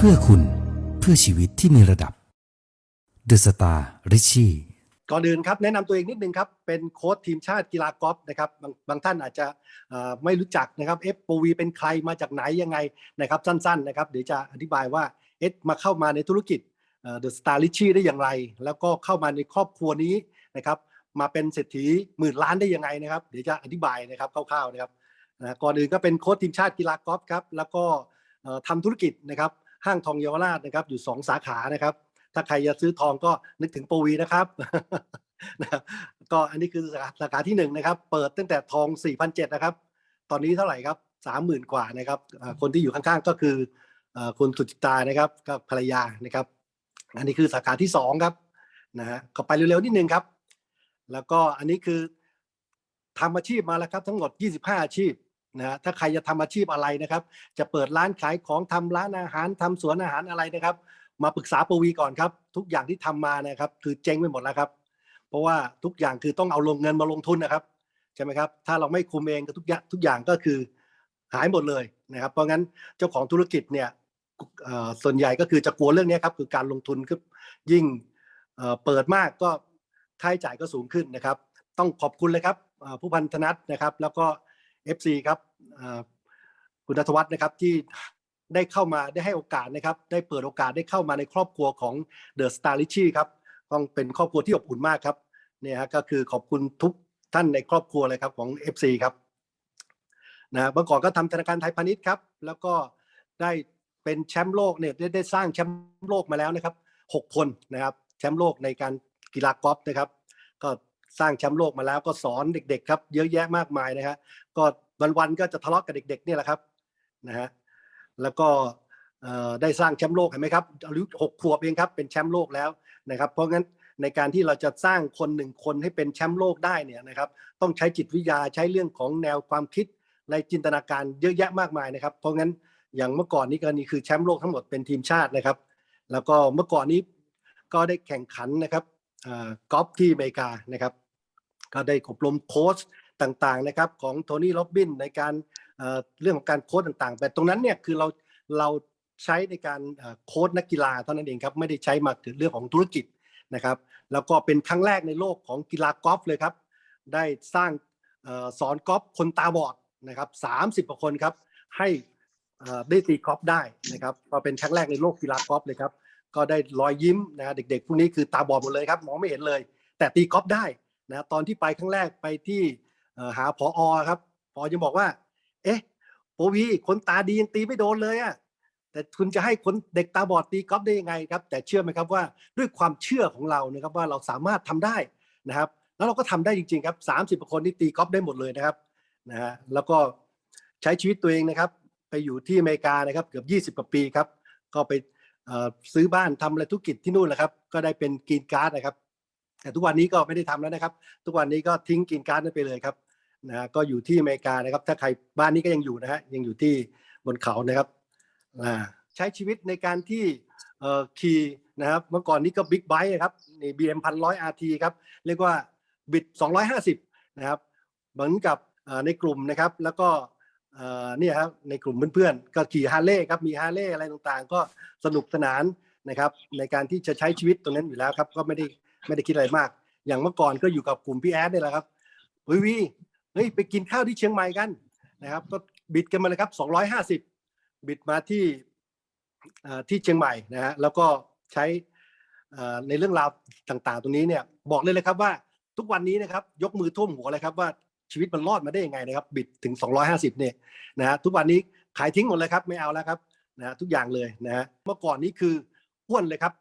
เพื่อคุณเพื่อชีวิตที่มีระดับ The Star Richie ก่อนอื่นครับแนะนำตัวเองนิดนึงครับ เป็นโค้ชทีมชาติกีฬากอล์ฟนะครับบางบางท่านอาจจะไม่รู้จักนะครับเอฟปวีเป็นใครมาจากไหนยังไงนะครับสั้นๆนะครับเดี๋ยวจะอธิบายว่าเอสมาเข้ามาในธุรกิจเดอะสตาร์ลิชี่ได้อย่างไร แล้วก็เข้ามาในครอบครัวนี้นะครับมาเป็นเศรษฐีหมื่นล้านได้ยังไงนะครับ เดี๋ยวจะอธิบายนะครับคร่าวๆนะครับนะก่อนอื่นก็เป็นโค้ชทีมชาติกีฬากอล์ฟครับแล้วก็เอ่อทำธุรกิจนะครับ ห้างทองเยาวราชนะครับ อยู่สองสาขานะครับ ถ้าใครจะซื้อทองก็นึกถึงปวีนะครับนะก็อันนี้คือสาขาที่หนึ่งนะครับ เปิดตั้งแต่ทอง4 0 0นะครับ ตอนนี้เท่าไหร่ครับสามหมื่นกว่านะครับ คนที่อยู่ข้างๆก็คือคุณสุจิตานะครับก็ภรรยานะครับ อันนี้คือสาขาที่สองครับนะฮะก็ไปเร็วๆนิดนึงครับ แล้วก็อันนี้คือทำอาชีพมาแล้วครับ ทั้งหมด 25 อาชีพ นะฮะถ้าใครจะทำอาชีพอะไรนะครับ จะเปิดร้านขายของทำร้านอาหารทำสวนอาหารอะไรนะครับ มาปรึกษาปวีก่อนครับ ทุกอย่างที่ทำมานะครับ คือเจ๊งไปหมดแล้วครับ เพราะว่าทุกอย่างคือต้องเอาลงเงินมาลงทุนนะครับใช่ไหมครับ ถ้าเราไม่คุมเองก็ทุกอย่างทุกอย่างก็คือหายหมดเลยนะครับ เพราะงั้นเจ้าของธุรกิจเนี่ยส่วนใหญ่ก็คือจะกลัวเรื่องนี้ครับคือการลงทุนคือยิ่งเปิดมากก็ค่าใช้จ่ายก็สูงขึ้นนะครับ ต้องขอบคุณเลยครับผู้พันธนัทนะครับ แล้วก็ FC ครับคุณนัทวัฒน์นะครับที่ได้เข้ามาได้ให้โอกาสนะครับ ได้เปิดโอกาสได้เข้ามาในครอบครัวของ The Star r i c h i ครับต้องเป็นครอบครัวที่อบอุ่นมากครับเนี่ยฮะก็คือขอบคุณทุกท่านในครอบครัวเลยครับของ FC ครับนะเมื่อก่อนก็ทำธนาคารไทยพาณิชย์ครับ แล้วก็ได้เป็นแชมป์โลกเนี่ยได้ได้สร้างแชมป์โลกมาแล้วนะครับหกคนนะครับ แชมป์โลกในการกีฬากอล์ฟนะครับ ก็ สร้างแชมป์โลกมาแล้วก็สอนเด็ก ๆ ครับ เยอะแยะมากมายนะฮะก็วันๆก็จะทะเลาะกับเด็ก ๆ นี่แหละครับนะฮะแล้วก็ได้สร้างแชมป์โลกเห็นไหมครับอายุหกขวบเองครับเป็นแชมป์โลกแล้วนะครับ เพราะงั้นในการที่เราจะสร้างคนหนึ่งคนให้เป็นแชมป์โลกได้เนี่ยนะครับต้องใช้จิตวิทยาใช้เรื่องของแนวความคิดในจินตนาการเยอะแยะมากมายนะครับ เพราะงั้นอย่างเมื่อก่อนนี้กรณีคือแชมป์โลกทั้งหมดเป็นทีมชาตินะครับ แล้วก็เมื่อก่อนนี้ก็ได้แข่งขันนะครับ กอล์ฟที่อเมริกานะครับ ก็ได้อบรมโค้ชต่างๆนะครับของโทนี่โรบบินในการเรื่องของการโค้ชต่างๆ แต่ตรงนั้นเนี่ยคือเราเราใช้ในการโค้ชนักกีฬาเท่านั้นเองครับไม่ได้ใช้มาถึงเรื่องของธุรกิจนะครับ แล้วก็เป็นครั้งแรกในโลกของกีฬากอล์ฟเลยครับ ได้สร้างสอนกอล์ฟคนตาบอดนะครับสามสิบกว่าคนครับให้ได้ตีกอล์ฟได้นะครับก็เป็นครั้งแรกในโลกกีฬากอล์ฟเลยครับ ก็ได้รอยยิ้มนะเด็กๆพวกนี้คือตาบอดหมดเลยครับมองไม่เห็นเลย แต่ตีกอล์ฟได้นะตอนที่ไปครั้งแรกไปที่หาพออครับพอจะบอกว่า เอ๊ะโปวีคนตาดียังตีไม่โดนเลยอะแต่คุณจะให้คนเด็กตาบอดตีกอล์ฟได้ยังไงครับ แต่เชื่อไหมครับว่าด้วยความเชื่อของเรานะครับว่าเราสามารถทำได้นะครับ แล้วเราก็ทำได้จริงๆครับสามสิบคนที่ตีกอล์ฟได้หมดเลยนะครับนะฮะแล้วก็ใช้ชีวิตตัวเองนะครับ ไปอยู่ที่อเมริกานะครับเกือบยี่สิบ20กว่าปีครับ ก็ไป ซื้อบ้านทำอะไรธุรกิจที่นู่นแหละครับ ก็ได้เป็นกรีนการ์ดนะครับ แต่ทุกวันนี้ก็ไม่ได้ทำแล้วนะครับ ทุกวันนี้ก็ทิ้งกรีนการ์ดนั้นไปเลยครับนะฮะก็อยู่ที่อเมริกานะครับ ถ้าใครบ้านนี้ก็ยังอยู่นะฮะยังอยู่ที่บนเขานะครับอ่าใช้ชีวิตในการที่เอ่อขี่นะครับ เมื่อก่อนนี้ก็บิ๊กไบค์ครับนี่บีเอ็มพันร้อยอาร์ทีครับ เรียกว่าบิด 250 นะครับ เหมือนกับในกลุ่มนะครับ แล้วก็ เนี่ยครับในกลุ่มเพื่อนๆ ก็ขี่ฮาร์เลย์ครับมีฮาร์เลย์อะไรต่างๆ ก็สนุกสนานนะครับในการที่จะใช้ชีวิตตรงนั้นอยู่แล้วครับก็ไม่ได้ไม่ได้คิดอะไรมาก อย่างเมื่อก่อนก็อยู่กับกลุ่มพี่แอดนี่แหละครับเฮ้ยวีเฮ้ยไปกินข้าวที่เชียงใหม่กันนะครับ ก็บิดกันมาเลยครับ 250 บิดมาที่ที่เชียงใหม่นะฮะแล้วก็ใช้ในเรื่องราวต่างๆ ตรงนี้เนี่ยบอกเลยเลยครับว่าทุกวันนี้นะครับยกมือท่วมหัวเลยครับว่า ชีวิตมันรอดมาได้ยังไงนะครับ บิดถึง 250เนี่ยนะฮะทุกวันนี้ขายทิ้งหมดเลยครับ ไม่เอาแล้วครับนะฮะทุกอย่างเลยนะฮะเมื่อก่อนนี้คืออ้วนเลยครับ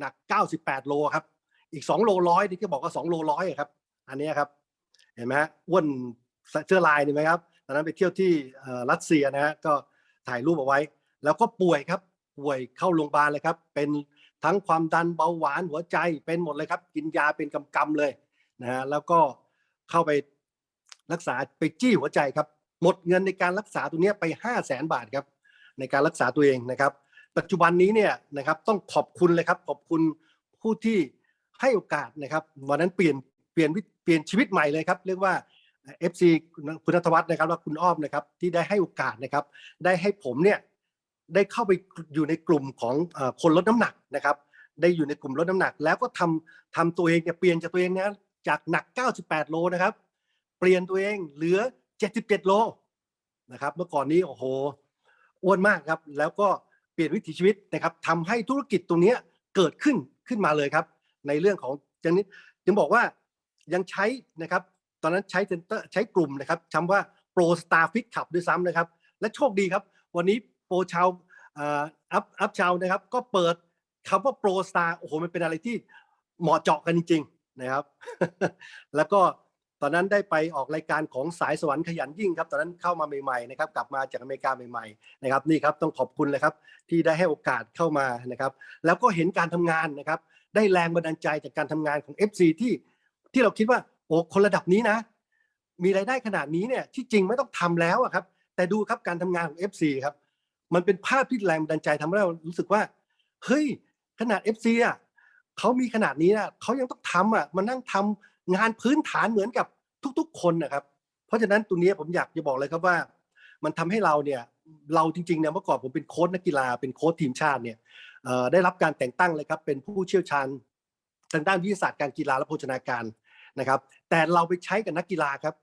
หนัก 98 โลครับ อีก 2 โลร้อยที่ก็บอกว่า 2 โลร้อยครับ อันนี้ครับ เห็นไหมฮะอ้วนเสื้อลายนี่ไหมครับตอนนั้นไปเที่ยวที่รัสเซียนะฮะก็ถ่ายรูปเอาไว้ แล้วก็ป่วยครับป่วยเข้าโรงพยาบาลเลยครับ เป็นทั้งความดันเบาหวานหัวใจเป็นหมดเลยครับ กินยาเป็นกำๆเลยนะฮะแล้วก็เข้าไป รักษาไปจี้หัวใจครับ หมดเงินในการรักษาตัวเนี้ยไป 5 0 0แสนบาทครับ ในการรักษาตัวเองนะครับ ปัจจุบันนี้เนี่ยนะครับต้องขอบคุณเลยครับ ขอบคุณผู้ที่ให้โอกาสนะครับวันนั้นเปลี่ยนเปลี่ยนวิเปลี่ยนชีวิตใหม่เลยครับ เรียกว่า FC คุณนัทวัฒน์นะครับและคุณอ้อมนะครับที่ได้ให้โอกาสนะครับ ได้ให้ผมเนี่ยได้เข้าไปอยู่ในกลุ่มของคนลดน้ำหนักนะครับ ได้อยู่ในกลุ่มลดน้ำหนัก แล้วก็ทำทำตัวเองเนี่ยเปลี่ยนจากตัวเองเนะจากหนัก 98 โลนะครับ เปลี่ยนตัวเองเหลือ 77 โลนะครับ เมื่อก่อนนี้โอ้โหอ้วนมากครับ แล้วก็เปลี่ยนวิถีชีวิตนะครับทำให้ธุรกิจตรงเนี้ยเกิดขึ้นขึ้นมาเลยครับ ในเรื่องของอย่างนี้จึงบอกว่ายังใช้นะครับ ตอนนั้นใช้เซ็นเตอร์ใช้กลุ่มนะครับคำว่า Pro Star Fit Club ด้วยซ้ำนะครับ และโชคดีครับ วันนี้โปรชาวอัพอัพชาวนะครับ ก็เปิดคำว่า Pro Star โอ้โหมันเป็นอะไรที่เหมาะเจาะกันจริง ๆ นะครับ แล้วก็ ตอนนั้นได้ไปออกรายการของสายสวรรค์ขยันยิ่งครับ ตอนนั้นเข้ามาใหม่ๆนะครับกลับมาจากอเมริกาใหม่ๆนะครับนี่ครับต้องขอบคุณเลยครับที่ได้ให้โอกาสเข้ามานะครับแล้วก็เห็นการทำงานนะครับได้แรงบันดาลใจจากการทำงานของ FC ที่ที่เราคิดว่าโอ้คนระดับนี้นะ มีรายได้ขนาดนี้เนี่ยที่จริงไม่ต้องทำแล้วอะครับแต่ดูครับการทำงานของ FC ครับมันเป็นภาพที่แรงบันดาลใจทำให้เรารู้สึกว่าเฮ้ยขนาด FC อะเขามีขนาดนี้นะเขายังต้องทำอะมานั่งทำ งานพื้นฐานเหมือนกับทุกๆ คนนะครับ เพราะฉะนั้นตรงนี้ผมอยากจะบอกเลยครับว่า มันทำให้เราเนี่ยเราจริงๆเนี่ยเมื่อก่อนผมเป็นโค้ชนักกีฬาเป็นโค้ชทีมชาติเนี่ยได้รับการแต่งตั้งเลยครับ เป็นผู้เชี่ยวชาญทางด้านวิทยาศาสตร์การกีฬาและโภชนาการนะครับ แต่เราไปใช้กับนักกีฬาครับ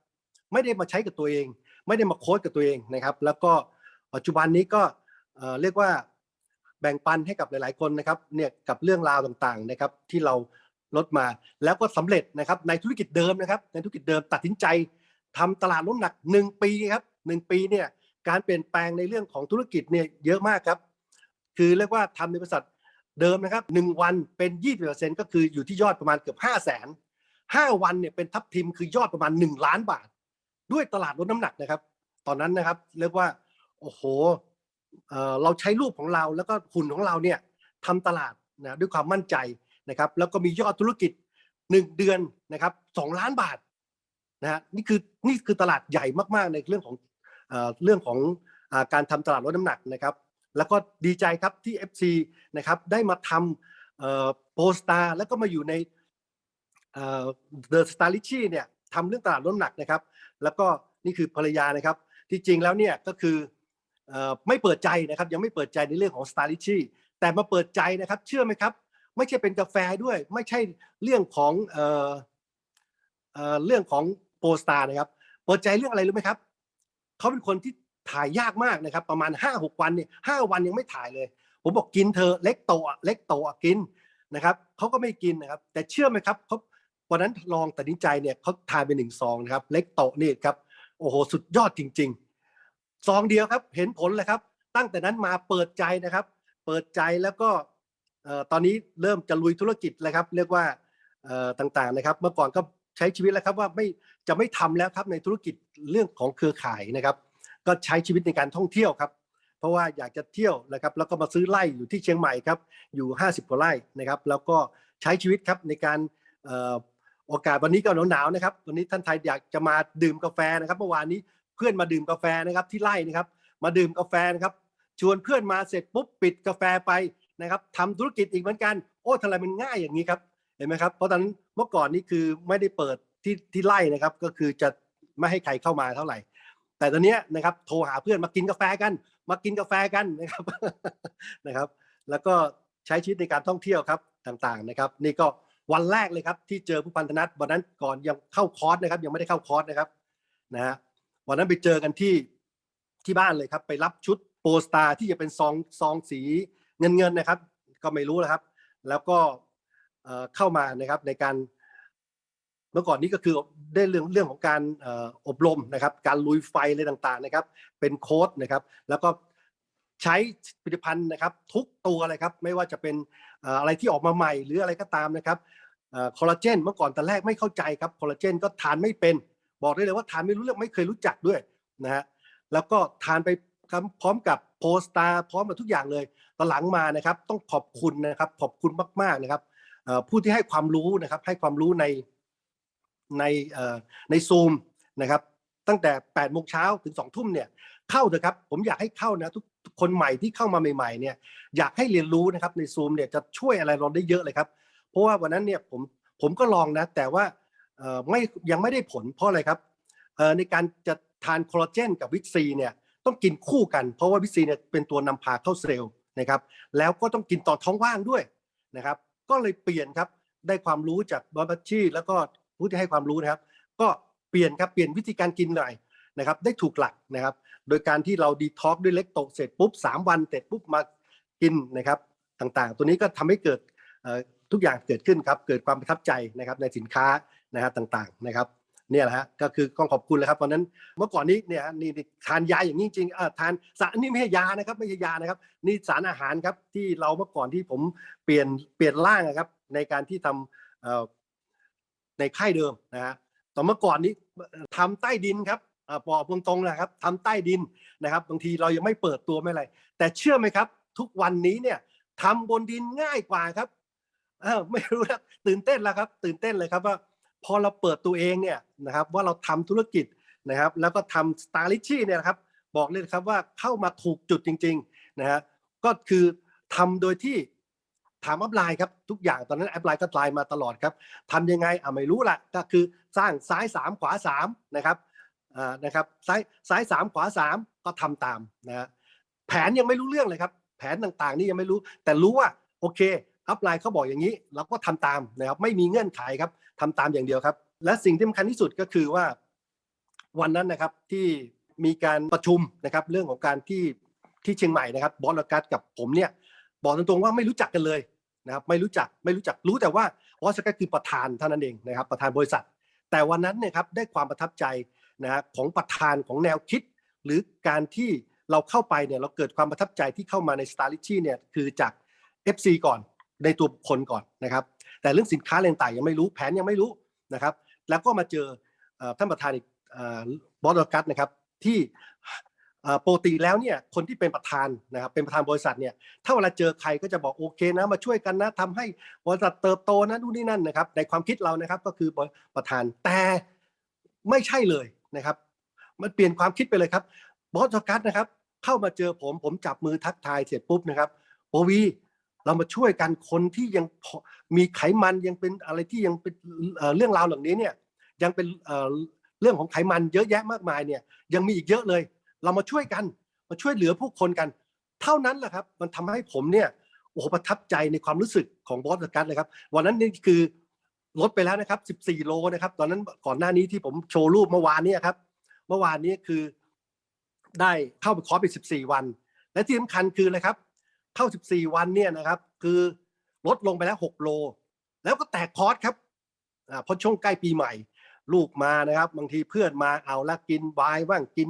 ไม่ได้มาใช้กับตัวเอง ไม่ได้มาโค้ชกับตัวเองนะครับ แล้วก็ปัจจุบันนี้ก็เรียกว่าแบ่งปันให้กับหลาย ๆ คนนะครับเนี่ยกับเรื่องราวต่างๆนะครับ ที่เรา ลดมา แล้วก็สำเร็จนะครับในธุรกิจเดิมนะครับในธุรกิจเดิมตัดสินใจทำตลาดลดน้ำหนักหนึ่งปีครับหนึ่งปีเนี่ยการเปลี่ยนแปลงในเรื่องของธุรกิจเนี่ยเยอะมากครับ คือเรียกว่าทำในบริษัทเดิมนะครับหนึ่งวันเป็นยี่สิบเปอร์เซ็นก็คืออยู่ที่ยอดประมาณเกือบห้าแสนห้าวันเนี่ยเป็นทับทิมคือยอดประมาณหนึ่งล้านบาท ด้วยตลาดลดน้ำหนักนะครับ ตอนนั้นนะครับเรียกว่าโอ้โหเราใช้รูปของเราแล้วก็หุ่นของเราเนี่ยทำตลาดนะด้วยความมั่นใจ นะครับแล้วก็มียอดธุรกิจหนึ่งเดือนนะครับสองล้านบาทนะฮะนี่คือนี่คือตลาดใหญ่มากๆในเรื่องของเอเรื่องของอาการทำตลาดลดน้ำหนักนะครับ แล้วก็ดีใจครับที่ FC นะครับได้มาทำโปสตาร์แล้วก็มาอยู่ในเดอะสตาร์ลิชี่เนี่ยทำเรื่องตลาดลดน้ำหนักนะครับ แล้วก็นี่คือภรรยานะครับ ที่จริงแล้วเนี่ยก็คืออไม่เปิดใจนะครับยังไม่เปิดใจในเรื่องของ s t a r l i c h แต่มาเปิดใจนะครับ เชื่อไหมครับ ไม่ใช่เป็นกาแฟด้วย ไม่ใช่เรื่องของเอ่อเอ่อเรื่องของโปสตานะครับเปิดใจเรื่องอะไรรู้ไหมครับเขาเป็นคนที่ถ่ายยากมากนะครับ ประมาณห้าหกวันเนี่ยห้าวันยังไม่ถ่ายเลย ผมบอกกินเธอเล็กโตอะเล็กโตอะกินนะครับเขาก็ไม่กินนะครับ แต่เชื่อไหมครับเขาวันนั้นลองตัดสินใจเนี่ยเขาทานไปหนึ่งซองนะครับ เล็กโตนี่ครับโอ้โหสุดยอดจริง ๆ ซองเดียวครับ เห็นผลเลยครับ ตั้งแต่นั้นมาเปิดใจนะครับ เปิดใจแล้วก็ ตอนนี้เริ่มจะลุยธุรกิจแล้วครับ เรียกว่าต่างๆนะครับ เมื่อก่อนก็ใช้ชีวิตแล้วครับว่าไม่จะไม่ทำแล้วครับในธุรกิจเรื่องของเครือข่ายนะครับ ก็ใช้ชีวิตในการท่องเที่ยวครับ เพราะว่าอยากจะเที่ยวนะครับ แล้วก็มาซื้อไร่อยู่ที่เชียงใหม่ครับ อยู่ 50กว่าไร่นะครับ แล้วก็ใช้ชีวิตครับในการอ่อโอกาสวันนี้ก็หนาวๆนะครับ วันนี้ท่านไทยอยากจะมาดื่มกาแฟนะครับ เมื่อวานนี้เพื่อนมาดื่มกาแฟนะครับที่ไร่นะครับ มาดื่มกาแฟนะครับ ชวนเพื่อนมาเสร็จปุ๊บปิดกาแฟไป นะครับทำธุรกิจอีกเหมือนกัน โอ้ทำไมมันง่ายอย่างนี้ครับเห็นไหมครับเพราะตอนนั้นเมื่อก่อนนี่คือไม่ได้เปิดที่ที่ไร่นะครับ ก็คือจะไม่ให้ใครเข้ามาเท่าไหร่ แต่ตอนนี้นะครับโทรหาเพื่อนมากินกาแฟกัน มากินกาแฟกันนะครับนะครับ แล้วก็ใช้ชีวิตในการท่องเที่ยวครับต่างๆนะครับ นี่ก็วันแรกเลยครับที่เจอผู้พันธนัทวันนั้นก่อนยังเข้าคอร์สนะครับ ยังไม่ได้เข้าคอร์สนะครับนะฮะวันนั้นไปเจอกันที่ที่บ้านเลยครับ ไปรับชุดโปสตาที่จะเป็นซองซองสี เงินเงินนะครับ ก็ไม่รู้แล้วครับ แล้วก็เข้ามานะครับในการเมื่อก่อนนี้ก็คือได้เรื่องเรื่องของการอบรมนะครับ การลุยไฟอะไรต่างๆนะครับ เป็นโค้ดนะครับ แล้วก็ใช้ผลิตภัณฑ์นะครับ ทุกตัวเลยครับ ไม่ว่าจะเป็นเอ่ออะไรที่ออกมาใหม่ หรืออะไรก็ตามนะครับคอลลาเจนเมื่อก่อนแต่แรกไม่เข้าใจครับคอลลาเจนก็ทานไม่เป็น บอกได้เลยว่าทานไม่รู้เรื่องไม่เคยรู้จักด้วยนะฮะแล้วก็ทานไปพร้อมกับโพสตาพร้อมกับทุกอย่างเลย ตหลังมานะครับต้องขอบคุณนะครับขอบคุณมาก ๆนะครับผู้ที่ให้ความรู้นะครับให้ความรู้ในในในซูมนะครับตั้งแต่8โมงเช้าถึง2ทุ่มเนี่ยเข้าเถอะครับผมอยากให้เข้านะทุกคนใหม่ที่เข้ามาใหม่ๆเนี่ยอยากให้เรียนรู้นะครับในซูมเนี่ยจะช่วยอะไรเราได้เยอะเลยครับ เพราะว่าวันนั้นเนี่ยผมผมก็ลองนะแต่ว่าไม่ยังไม่ได้ผลเพราะอะไรครับในการจะทานคอลลาเจนกับวิตซีเนี่ยต้องกินคู่กันเพราะว่าวิตซีเนี่ยเป็นตัวนำพาเข้าเซลล์ นะครับแล้วก็ต้องกินต่อท้องว่างด้วยนะครับ ก็เลยเปลี่ยนครับได้ความรู้จากบอบัชชีแล้วก็ผู้ที่ให้ความรู้นะครับ ก็เปลี่ยนครับเปลี่ยนวิธีการกินหน่อยนะครับ ได้ถูกหลักนะครับ โดยการที่เราดีท็อกด้วยเล็กโตเสร็จปุ๊บสามวันเสร็จปุ๊บมากินนะครับต่างๆ ตัวนี้ก็ทำให้เกิดทุกอย่างเกิดขึ้นครับ เกิดความประทับใจนะครับในสินค้านะครับต่างๆนะครับ เนี่ยแหละฮะก็คือต้องขอบคุณเลยครับตอนนั้นเมื่อก่อนนี้เนี่ยนี่ทานยาอย่างนี้จริงๆเออทานสารนี่ไม่ใช่ยานะครับไม่ใช่ยานะครับ นี่สารอาหารครับที่เราเมื่อก่อนที่ผมเปลี่ยนเปลี่ยนร่างนะครับ ในการที่ทำในค่ายเดิมนะฮะตอนเมื่อก่อนนี้ทำใต้ดินครับอ่าบอกตรงๆนะครับทำใต้ดินนะครับ บางทีเรายังไม่เปิดตัวไม่อะไร แต่เชื่อไหมครับ ทุกวันนี้เนี่ยทำบนดินง่ายกว่าครับไม่รู้นะตื่นเต้นแล้วครับ ตื่นเต้นเลยครับว่า พอเราเปิดตัวเองเนี่ยนะครับว่าเราทำธุรกิจนะครับแล้วก็ทำสตาร์ลิชี่เนี่ยนะครับบอกเลยครับว่าเข้ามาถูกจุดจริงๆนะฮะก็คือทำโดยที่ถามอัพไลน์ครับทุกอย่างตอนนั้นแอปไลน์ก็ไลน์มาตลอดครับทำยังไงอะไม่รู้ละก็คือสร้างซ้ายสามขวาสามนะครับอ่านะครับซ้ายซ้ายสามขวาสามก็ทำตามนะฮะแผนยังไม่รู้เรื่องเลยครับ แผนต่างๆนี่ยังไม่รู้ แต่รู้ว่าโอเค อัพไลน์เขาบอกอย่างนี้ เราก็ทำตามนะครับไม่มีเงื่อนไขครับทำตามอย่างเดียวครับ และสิ่งที่สำคัญที่สุดก็คือว่าวันนั้นนะครับที่มีการประชุมนะครับเรื่องของการที่ที่เชียงใหม่นะครับบอสลกัสกับผมเนี่ยบอกตรงๆว่าไม่รู้จักกันเลยนะครับไม่รู้จักไม่รู้จักรู้แต่ว่าบอสลกัสคือประธานเท่านั้นเองนะครับประธานบริษัท แต่วันนั้นเนี่ยครับได้ความประทับใจนะของประธานของแนวคิด หรือการที่เราเข้าไปเนี่ยเราเกิดความประทับใจที่เข้ามาใน s t a r l i c h เนี่ยคือจาก FC ก่อน ในตัวบุคคลก่อนนะครับ แต่เรื่องสินค้าอะไรต่างยังไม่รู้แผนยังไม่รู้นะครับ แล้วก็มาเจอท่านประธานอีกเอ่อบอสกัสนะครับที่ปกติแล้วเนี่ยคนที่เป็นประธานนะครับเป็นประธานบริษัทเนี่ยถ้าเวลาเจอใครก็จะบอกโอเคนะมาช่วยกันนะทำให้บริษัทเติบโตนะนู่นนี่นั่นนะครับ ในความคิดเรานะครับก็คือประธานแต่ไม่ใช่เลยนะครับ มันเปลี่ยนความคิดไปเลยครับบอสกัสนะครับ เข้ามาเจอผมผมจับมือทักทายเสร็จปุ๊บนะครับโอวี เรามาช่วยกันคนที่ยังมีไขมันยังเป็นอะไรที่ยังเป็นเรื่องราวเหล่านี้เนี่ยยังเป็นเรื่องของไขมันเยอะแยะมากมายเนี่ยยังมีอีกเยอะเลย เรามาช่วยกันมาช่วยเหลือผู้คนกัน เท่านั้นแหละครับ มันทำให้ผมเนี่ยโอ้โหประทับใจในความรู้สึกของบอสกัสเลยครับวันนั้นนี่คือลดไปแล้วนะครับ 14 โลนะครับ ตอนนั้นก่อนหน้านี้ที่ผมโชว์รูปเมื่อวานนี้ครับ เมื่อวานนี้คือได้เข้าไปคอร์สไป 14 วัน และที่สำคัญคืออะไรครับ เข้า 14 วันเนี่ยนะครับ คือลดลงไปแล้ว 6 โล แล้วก็แตกคอร์สครับอ่าเพราะช่วงใกล้ปีใหม่ ลูกมานะครับ บางทีเพื่อนมาเอาละกินไวน์บ้างกิน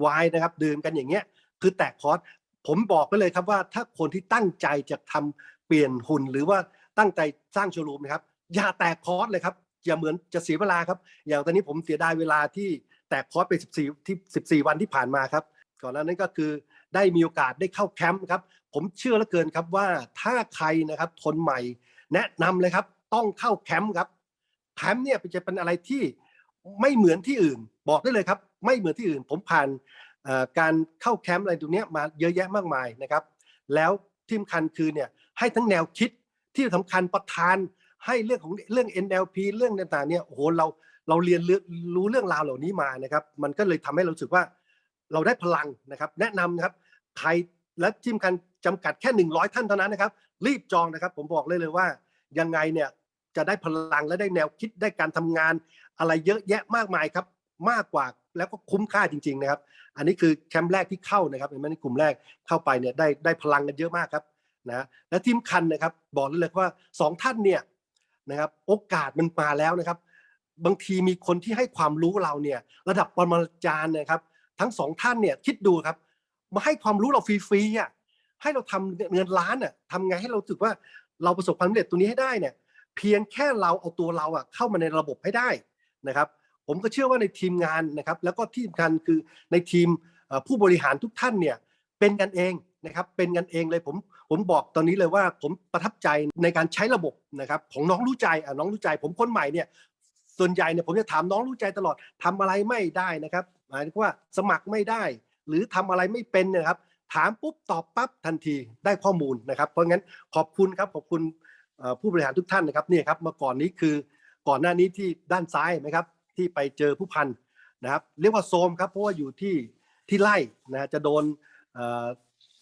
ไวน์นะครับ ดื่มกันอย่างเงี้ย คือแตกคอร์สผมบอกไปเลยครับว่าถ้าคนที่ตั้งใจจะทำเปลี่ยนหุ่นหรือว่าตั้งใจสร้างโชว์รูมนะครับอย่าแตกคอร์สเลยครับอย่าเหมือนจะเสียเวลาครับ อย่างตอนนี้ผมเสียดายเวลาที่แตกคอร์สไป 14 ที่ 14 วันที่ผ่านมาครับ ก่อนหน้านั้นก็คือได้มีโอกาสได้เข้าแคมป์ครับ ผมเชื่อเหลือเกินครับว่าถ้าใครนะครับทนใหม่ แนะนำเลยครับ ต้องเข้าแคมป์ครับแคมป์เนี่ยจะเป็นอะไรที่ไม่เหมือนที่อื่น บอกได้เลยครับ ไม่เหมือนที่อื่น ผมผ่านการเข้าแคมป์อะไรตรงเนี้ยมาเยอะแยะมากมายนะครับ แล้วที่สำคัญคือเนี่ยให้ทั้งแนวคิดที่สำคัญประธานให้เรื่องของเรื่อง NLP เรื่องต่างๆเนี่ยโอ้โหเราเราเรียนรู้รู้เรื่องราวเหล่านี้มานะครับ มันก็เลยทำให้เราสึกว่าเราได้พลังนะครับ แนะนำนะครับใคร และที่สำคัญจำกัดแค่ 100 ท่านเท่านั้นนะครับ รีบจองนะครับ ผมบอกเลยเลยว่า ยังไงเนี่ยจะได้พลังและได้แนวคิดได้การทำงาน อะไรเยอะแยะมากมายครับ มากกว่าแล้วก็คุ้มค่าจริง ๆ นะครับ อันนี้คือแคมป์แรกที่เข้านะครับเป็นในกลุ่มแรกเข้าไปเนี่ยได้ได้พลังกันเยอะมากครับนะและทีมคันนะครับ บอกเลยเลยว่าสองท่านเนี่ยนะครับ โอกาสมันมาแล้วนะครับ บางทีมีคนที่ให้ความรู้เราเนี่ย ระดับปรมาจารย์นะครับ ทั้งสองท่านเนี่ยคิดดูครับ มาให้ความรู้เราฟรีๆอะให้เราทำเงินล้านอะทำไงให้เราสึกว่าเราประสบความสำเร็จตัวนี้ให้ได้เนี่ยเพียงแค่เราเอาตัวเราอะเข้ามาในระบบให้ได้นะครับ ผมก็เชื่อว่าในทีมงานนะครับ แล้วก็ที่สำคัญคือในทีมผู้บริหารทุกท่านเนี่ยเป็นกันเองนะครับเป็นกันเองเลยผมผมบอกตอนนี้เลยว่าผมประทับใจในการใช้ระบบนะครับของน้องรู้ใจอะน้องรู้ใจ ผมคนใหม่เนี่ยส่วนใหญ่เนี่ยผมจะถามน้องรู้ใจตลอดทำอะไรไม่ได้นะครับหมายถึงว่าสมัครไม่ได้ หรือทำอะไรไม่เป็นเนยครับ ถามปุ๊บตอบปั๊บทันทีได้ข้อมูลนะครับ เพราะงั้นขอบคุณครับขอบคุณผู้บริหารทุกท่านนะครับเนี่ยครับเมื่อก่อนนี้คือก่อนหน้านี้ที่ด้านซ้ายนไหมครับที่ไปเจอผู้พันนะครับเรียกว่าโซมครับเพราะว่าอยู่ที่ที่ไล่นะจะโดน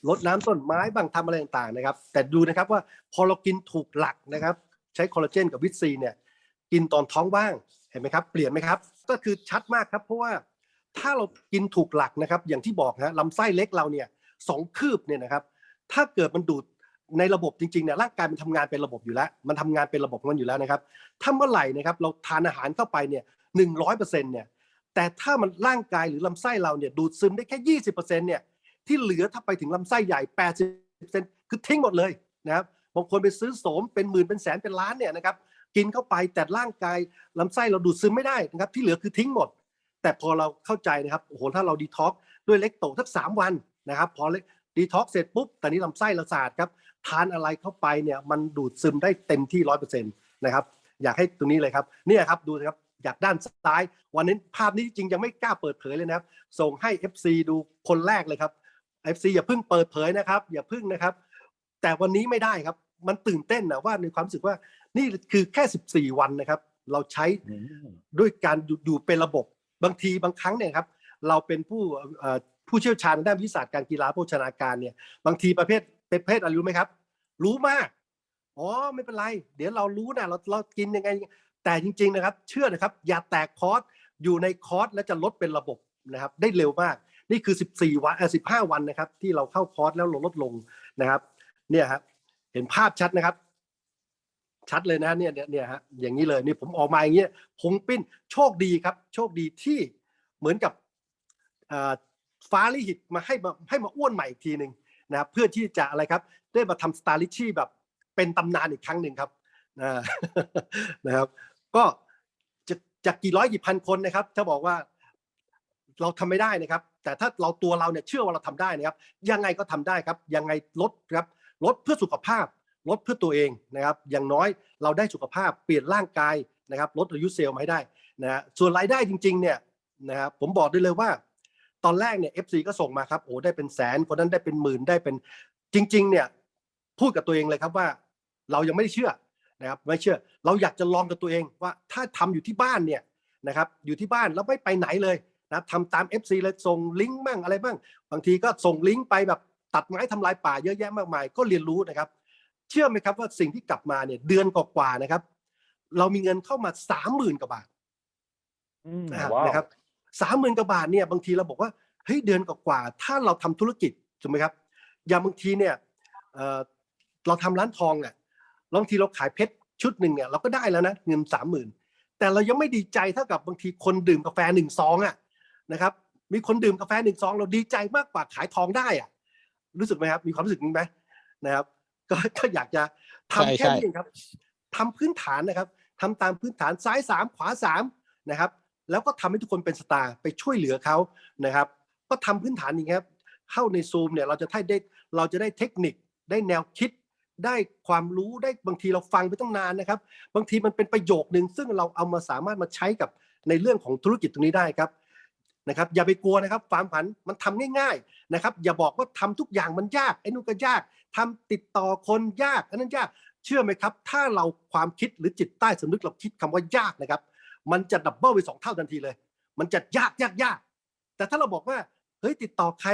ลดน้ำต้นไม้บ้างทำอะไรต่างๆนะครับ แต่ดูนะครับว่าพอเรากินถูกหลักนะครับ ใช้คอลลาเจนกับวิตซีเนี่ยกินตอนท้องว่างเห็นไหมครับ เปลี่ยนไหมครับ ก็คือชัดมากครับเพราะว่า ถ้าเรากินถูกหลักนะครับ อย่างที่บอกนะลำไส้เล็กเราเนี่ยสองคืบเนี่ยนะครับ ถ้าเกิดมันดูดในระบบจริงๆเนี่ยร่างกายมันทำงานเป็นระบบอยู่แล้ว มันทำงานเป็นระบบของมันอยู่แล้วนะครับถ้าเมื่อไหร่นะครับเราทานอาหารเข้าไปเนี่ยหนึ่งร้อยเปอร์เซ็นต์เนี่ยแต่ถ้ามันร่างกายหรือลำไส้เราเนี่ยดูดซึมได้แค่ยี่สิบเปอร์เซ็นต์เนี่ยที่เหลือถ้าไปถึงลำไส้ใหญ่แปดสิบเปอร์เซ็นต์คือทิ้งหมดเลยนะครับบางคนไปซื้อโสมเป็นหมื่นเป็นแสนเป็นล้านเนี่ยนะครับกินเข้าไปแต่ร่างกายลำไส้เราดูดซึมไม่ได้นะครับที่เหลือคือทิ้งหมด แต่พอเราเข้าใจนะครับโอ้โหถ้าเราดีท็อกด้วยเล็กโตสักสามวันนะครับพอดีท็อกเสร็จปุ๊บตอนนี้ลำไส้เราสะอาดครับทานอะไรเข้าไปเนี่ยมันดูดซึมได้เต็มที่ร้อยเปอร์เซ็นต์นะครับอยากให้ตรงนี้เลยครับเนี่ยครับดูนะครับอยากด้านซ้าย วันนี้ภาพนี้จริงยังไม่กล้าเปิดเผยเลยนะครับ ส่งให้ FC ดูคนแรกเลยครับ FC อย่าเพิ่งเปิดเผยนะครับ อย่าเพิ่งนะครับ แต่วันนี้ไม่ได้ครับ มันตื่นเต้นนะว่าในความรู้สึกว่านี่คือแค่ 14 วันนะครับ เราใช้ด้วยการอยู่อยู่เป็นระบบ บางทีบางครั้งเนี่ยครับเราเป็นผู้ผู้เชี่ยวชาญด้านวิชาการกีฬาโภชนาการเนี่ยบางทีประเภทประเภทอะไรรู้ไหมครับ รู้มากอ๋อไม่เป็นไร เดี๋ยวเรารู้นะเราเรากินยังไง แต่จริง ๆนะครับ เชื่อนะครับ อย่าแตกคอร์สอยู่ในคอร์สแล้วจะลดเป็นระบบนะครับ ได้เร็วมากนี่คือ 14 วันเออ15 วันนะครับ ที่เราเข้าคอร์สแล้วลดลดลงนะครับ เนี่ยครับเห็นภาพชัดนะครับ ชัดเลยนะเนี่ยเนี่ยเนี่ยฮะอย่างนี้เลยนี่ผมออกมาอย่างเงี้ยพงปิ้นโชคดีครับ โชคดีที่เหมือนกับฟ้าลิหิตมาให้มาให้มาอ้วนใหม่อีกทีหนึ่งนะเพื่อที่จะอะไรครับ ได้มาทำสตาร์ลิชี่แบบเป็นตำนานอีกครั้งหนึ่งครับนะนะครับ ก็จะจากกี่ร้อยกี่พันคนนะครับ ถ้าบอกว่าเราทำไม่ได้นะครับ แต่ถ้าเราตัวเราเนี่ยเชื่อว่าเราทำได้นะครับ ยังไงก็ทำได้ครับ ยังไงลดครับลดเพื่อสุขภาพ ลดเพื่อตัวเองนะครับ อย่างน้อยเราได้สุขภาพเปลี่ยนร่างกายนะครับ ลดอายุเซลล์มาให้ได้นะฮะส่วนรายได้จริงๆเนี่ยนะครับผมบอกได้เลยว่า ตอนแรกเนี่ย FC ก็ส่งมาครับโอ้ได้เป็นแสนคนนั้นได้เป็นหมื่นได้เป็นจริง ๆ เนี่ยพูดกับตัวเองเลยครับว่า เรายังไม่ได้เชื่อนะครับไม่เชื่อ เราอยากจะลองกับตัวเองว่าถ้าทำอยู่ที่บ้านเนี่ยนะครับอยู่ที่บ้านแล้วไม่ไปไหนเลยนะทำตาม FC เลยส่งลิงก์บ้างอะไรบ้าง บางทีก็ส่งลิงก์ไปแบบตัดไม้ทำลายป่าเยอะแยะมากมาย ก็เรียนรู้นะครับ เชื่อไหมครับว่าสิ่งที่กลับมาเนี่ยเดือนกว่าๆนะครับ เรามีเงินเข้ามาสามหมื่นกว่าบาทอืมอะว้าวนะครับสามหมื่นกว่าบาทเนี่ยบางทีเราบอกว่าเฮ้ยเดือนกว่าๆถ้าเราทำธุรกิจถูกไหมครับ อย่างบางทีเนี่ยเอ่อเราทำร้านทองอะแล้วบางทีเราขายเพชรชุดหนึ่งเนี่ยเราก็ได้แล้วนะเงินสามหมื่นแต่เรายังไม่ดีใจเท่ากับบางทีคนดื่มกาแฟหนึ่งซองอะนะครับมีคนดื่มกาแฟหนึ่งซองเราดีใจมากกว่าขายทองได้อะรู้สึกไหมครับมีความรู้สึกนี้ไหมนะครับ ก็ก็อยากจะทำใช่แค่ใช่นี้เองครับทำพื้นฐานนะครับทำตามพื้นฐานซ้ายสามขวาสามนะครับ แล้วก็ทำให้ทุกคนเป็นสตาร์ไปช่วยเหลือเขานะครับ ก็ทำพื้นฐานอย่างนี้ครับ เข้าในซูมเนี่ยเราจะได้ได้เราจะได้เทคนิคได้แนวคิดได้ความรู้ได้บางทีเราฟังไปตั้งนานนะครับ บางทีมันเป็นประโยคนึง ซึ่งเราเอามาสามารถมาใช้กับในเรื่องของธุรกิจตรงนี้ได้ครับนะครับ อย่าไปกลัวนะครับความผันมันทำง่ายๆ นะครับอย่าบอกว่าทำทุกอย่างมันยากไอ้นู่นก็ยากทำติดต่อคนยากอันนั้นยากเชื่อไหมครับ ถ้าเราความคิดหรือจิตใต้สำนึกเราคิดคำว่ายากนะครับ มันจะดับเบิลไปสองเท่าทันทีเลย มันจะยากยากยากแต่ถ้าเราบอกว่าเฮ้ยติดต่อใคร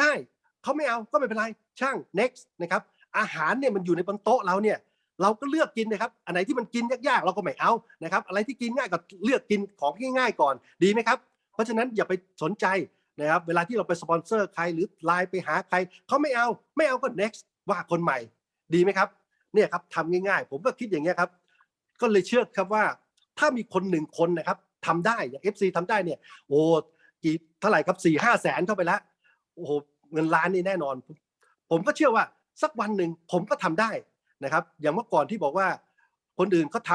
ง่ายเขาไม่เอาก็ไม่เป็นไรช่าง next นะครับอาหารเนี่ยมันอยู่ในบนโต๊ะเราเนี่ยเราก็เลือกกินนะครับ อันไหนที่มันกินยากๆ เราก็ไม่เอานะครับ อะไรที่กินง่ายก็เลือกกินของง่ายๆก่อน ดีไหมครับ เพราะฉะนั้นอย่าไปสนใจ นะครับเวลาที่เราไปสปอนเซอร์ใครหรือไลน์ไปหาใครเขาไม่เอาไม่เอาก็ next ว่าคนใหม่ดีไหมครับเนี่ยครับทำง่ายๆ ผมก็คิดอย่างเงี้ยครับ ก็เลยเชื่อครับว่า ถ้ามีคนหนึ่งคนนะครับทำได้อย่าง FC ทำได้เนี่ย โอ้กี่เท่าไหร่ครับสี่ห้าแสนเข้าไปแล้วโอ้โหเงินล้านนี่แน่นอน ผมก็เชื่อว่าสักวันหนึ่งผมก็ทำได้นะครับ อย่างเมื่อก่อนที่บอกว่า คนอื่นเขาท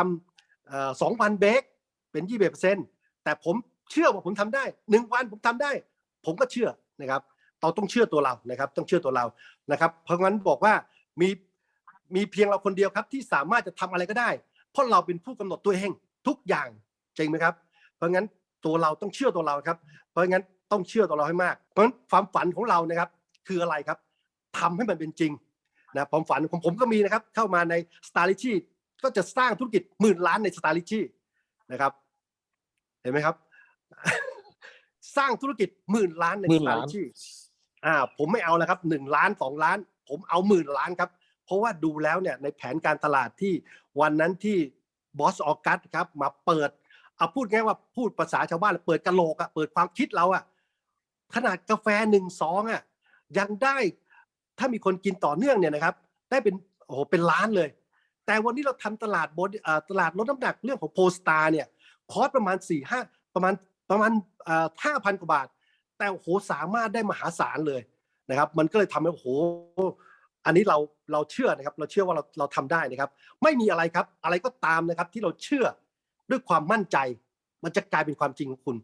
ำสองวันเบรกเป็นยี่สิบเปอร์เซ็นต์แต่ผมเชื่อว่าผมทำได้หนึ่งวันผมทำได้ ผมก็เชื่อนะครับ เราต้องเชื่อตัวเรานะครับ ต้องเชื่อตัวเรานะครับ เพราะงั้นบอกว่ามีมีเพียงเราคนเดียวครับที่สามารถจะทำอะไรก็ได้ เพราะเราเป็นผู้กำหนดตัวเองทุกอย่างจริงไหมครับ เพราะงั้นตัวเราต้องเชื่อตัวเราครับ เพราะงั้นต้องเชื่อตัวเราให้มาก เพราะฉะนั้นความฝันของเรานะครับ คืออะไรครับทำให้มันเป็นจริงนะความฝันของผมก็มีนะครับ เข้ามาใน s t a r ลิชีก็จะสร้างธุรกิจหมื่นล้านใน s t a r ลิชีนะครับ เห็นไหมครับ สร้างธุรกิจหมื่นล้านในหมื่นล้าน strategy อ่า ผมไม่เอาแล้วครับหนึ่งล้านสองล้าน ผมเอาหมื่นล้านครับ เพราะว่าดูแล้วเนี่ยในแผนการตลาดที่วันนั้นที่บอสออกัสครับมาเปิดเอาพูดง่ายว่าพูดภาษาชาวบ้านเปิดกะโหลกอะเปิดความคิดเราอะขนาดกาแฟหนึ่งซองอะยังได้ถ้ามีคนกินต่อเนื่องเนี่ยนะครับ ได้เป็นโอ้โหเป็นล้านเลย แต่วันนี้เราทำตลาดบนเอ่อตลาดลดน้ำหนักเรื่องของโพสตาเนี่ยคอสประมาณ4ี่ห้าประมาณ ประมาณห้าพันกว่าบาท แต่โอ้โหสามารถได้มหาศาลเลยนะครับ มันก็เลยทำให้โอ้โหอันนี้เราเราเชื่อนะครับ เราเชื่อว่าเราเราทำได้นะครับ ไม่มีอะไรครับ อะไรก็ตามนะครับ ที่เราเชื่อด้วยความมั่นใจ มันจะกลายเป็นความจริงของคุณ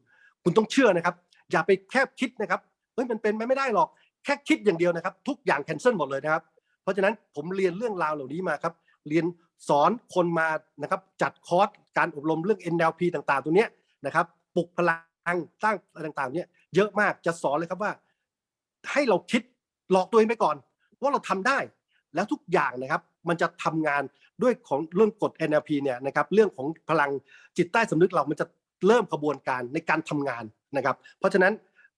คุณต้องเชื่อนะครับ อย่าไปแค่คิดนะครับเฮ้ยมันเป็นไปไม่ได้หรอกแค่คิดอย่างเดียวนะครับ ทุกอย่างแคนเซิลหมดเลยนะครับ เพราะฉะนั้นผมเรียนเรื่องราวเหล่านี้มาครับ เรียนสอนคนมานะครับ จัดคอร์สการอบรมเรื่อง NLP ต่างๆ ตัวเนี้ยนะครับ ปลุกพลังสร้างอะไรต่างๆ เนี่ยเยอะมากจะสอนเลยครับว่า ให้เราคิดหลอกตัวเองไปก่อน ว่าเราทำได้ แล้วทุกอย่างนะครับมันจะทำงานด้วยของเรื่องกฎ NLP เนี่ยนะครับเรื่องของพลังจิตใต้สำนึกเรามันจะเริ่มกระบวนการในการทำงานนะครับ เพราะฉะนั้น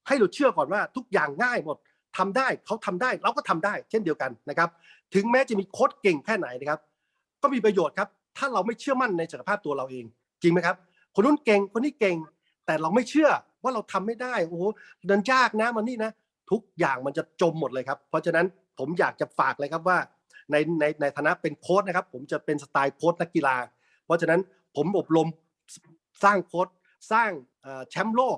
ให้เราเชื่อก่อนว่าทุกอย่างง่ายหมดทำได้เขาทำได้เราก็ทำได้ เช่นเดียวกันนะครับ ถึงแม้จะมีโค้ดเก่งแค่ไหนนะครับ ก็มีประโยชน์ครับ ถ้าเราไม่เชื่อมั่นในศักยภาพตัวเราเอง จริงไหมครับ คนนู้นเก่งคนนี้เก่ง แต่เราไม่เชื่อว่าเราทำไม่ได้โอ้โหเดินยากนะมันนี่นะ ทุกอย่างมันจะจมหมดเลยครับ เพราะฉะนั้นผมอยากจะฝากเลยครับว่า ในในในฐานะเป็นโค้ชนะครับ ผมจะเป็นสไตล์โค้ชนักกีฬา เพราะฉะนั้นผมอบรมสร้างโค้ชสร้างแชมป์โลก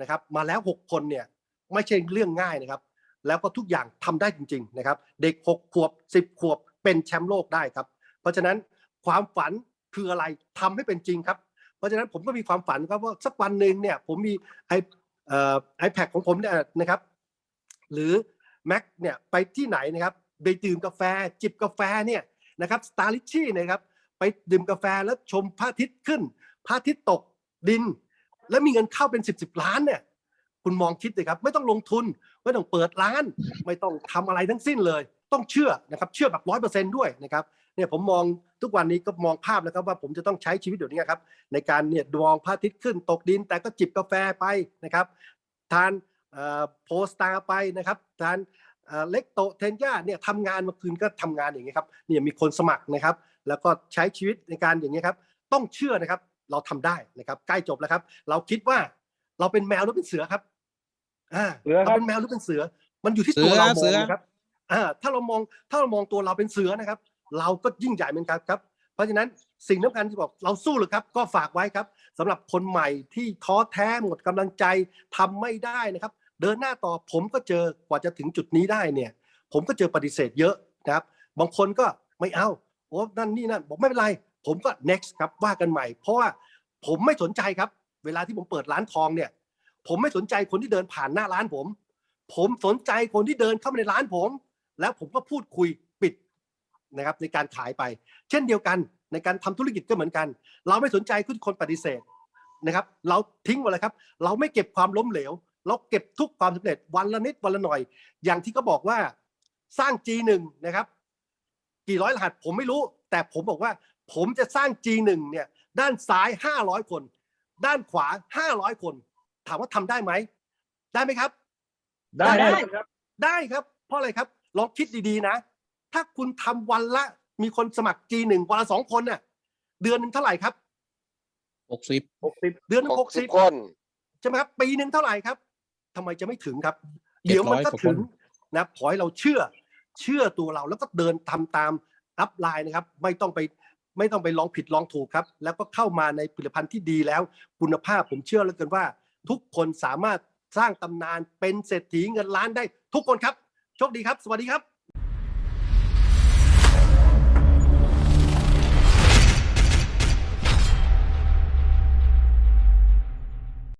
นะครับ มาแล้ว 6 คนเนี่ยไม่ใช่เรื่องง่ายนะครับ แล้วก็ทุกอย่างทำได้จริง ๆนะครับ เด็ก 6 ขวบ 10 ขวบเป็นแชมป์โลกได้ครับ เพราะฉะนั้นความฝันคืออะไรทำให้เป็นจริงครับ เพราะฉะนั้นผมก็มีความฝันครับว่าสักวันหนึ่งเนี่ยผมมีไอไอแพดของผมเนี่ยนะครับ หรือ Mac เนี่ยไปที่ไหนนะครับไปดื่มกาแฟ จิบกาแฟเนี่ยนะครับสตาร์ลิชี่นะครับไปดื่มกาแฟแล้วชมพระอาทิตย์ขึ้นพระอาทิตย์ตกดิน แล้วมีเงินเข้าเป็นสิบสิบล้านเนี่ยคุณมองคิดเลยครับ ไม่ต้องลงทุน ไม่ต้องเปิดร้าน ไม่ต้องทำอะไรทั้งสิ้นเลย ต้องเชื่อนะครับเชื่อแบบร้อยเปอร์เซนด้วยนะครับ เนี่ยผมมองทุกวันนี้ก็มองภาพแล้วครับว่าผมจะต้องใช้ชีวิตเดี๋ยวนี้ครับในการเนี่ยมองพระอาทิตย์ขึ้นตกดิน แต่ก็จิบกาแฟไปนะครับทานโพสตาไปนะครับทานเอ่อเล็กโตเทนย่าเนี่ยทำงานเมื่อคืนก็ทำงานอย่างเงี้ยครับเนี่ยมีคนสมัครนะครับ แล้วก็ใช้ชีวิตในการอย่างเงี้ยครับต้องเชื่อนะครับเราทำได้นะครับใกล้จบแล้วครับ เราคิดว่าเราเป็นแมวหรือเป็นเสือครับอ่าเสือครับเราเป็นแมวหรือเป็นเสือ มันอยู่ที่เสืตัวอเรามเสืองอนะครับอ่าถ้าเรามองถ้าเรามองตัวเราเป็นเสือนะครับ เราก็ยิ่งใหญ่เหมือนกันครับ เพราะฉะนั้นสิ่งสำคัญที่บอกเราสู้เลยครับ ก็ฝากไว้ครับสำหรับคนใหม่ที่ท้อแท้หมดกำลังใจทำไม่ได้นะครับ เดินหน้าต่อผมก็เจอกว่าจะถึงจุดนี้ได้เนี่ย ผมก็เจอปฏิเสธเยอะนะครับ บางคนก็ไม่เอาโอ้นั่นนี่นั่นบอกไม่เป็นไร ผมก็ next ครับว่ากันใหม่ เพราะว่าผมไม่สนใจครับ เวลาที่ผมเปิดร้านทองเนี่ย ผมไม่สนใจคนที่เดินผ่านหน้าร้านผม ผมสนใจคนที่เดินเข้ามาในร้านผม แล้วผมก็พูดคุย นะครับในการขายไป เช่นเดียวกันในการทำธุรกิจก็เหมือนกัน เราไม่สนใจคุณคนปฏิเสธนะครับ เราทิ้งหมดเลยครับ เราไม่เก็บความล้มเหลว เราเก็บทุกความสำเร็จวันละนิดวันละหน่อย อย่างที่เขาบอกว่าสร้าง G1 นะครับ กี่ร้อยรหัสผมไม่รู้ แต่ผมบอกว่าผมจะสร้าง G1 เนี่ยด้านซ้าย 500 คน ด้านขวา 500 คน ถามว่าทำได้ไหมได้ไหมครับได้ได้ครับได้ครับ เพราะอะไรครับ ลองคิดดีๆนะ ถ้าคุณทำวันละ มีคนสมัคร G1 วันละสองคนน่ะ เดือนหนึ่งเท่าไหร่ครับหกสิบหกสิบเดือนหนึ่งหกสิบคนใช่ไหมครับ ปีหนึ่งเท่าไหร่ครับทำไมจะไม่ถึงครับ เดี๋ยวมันก็ถึงนะขอให้เราเชื่อ เชื่อตัวเราแล้วก็เดินทำตามอัพไลน์นะครับ ไม่ต้องไปไม่ต้องไปลองผิดลองถูกครับ แล้วก็เข้ามาในผลิตภัณฑ์ที่ดีแล้ว คุณภาพผมเชื่อเหลือเกินว่า ทุกคนสามารถสร้างตำนานเป็นเศรษฐีเงินล้านได้ทุกคนครับ โชคดีครับ สวัสดีครับ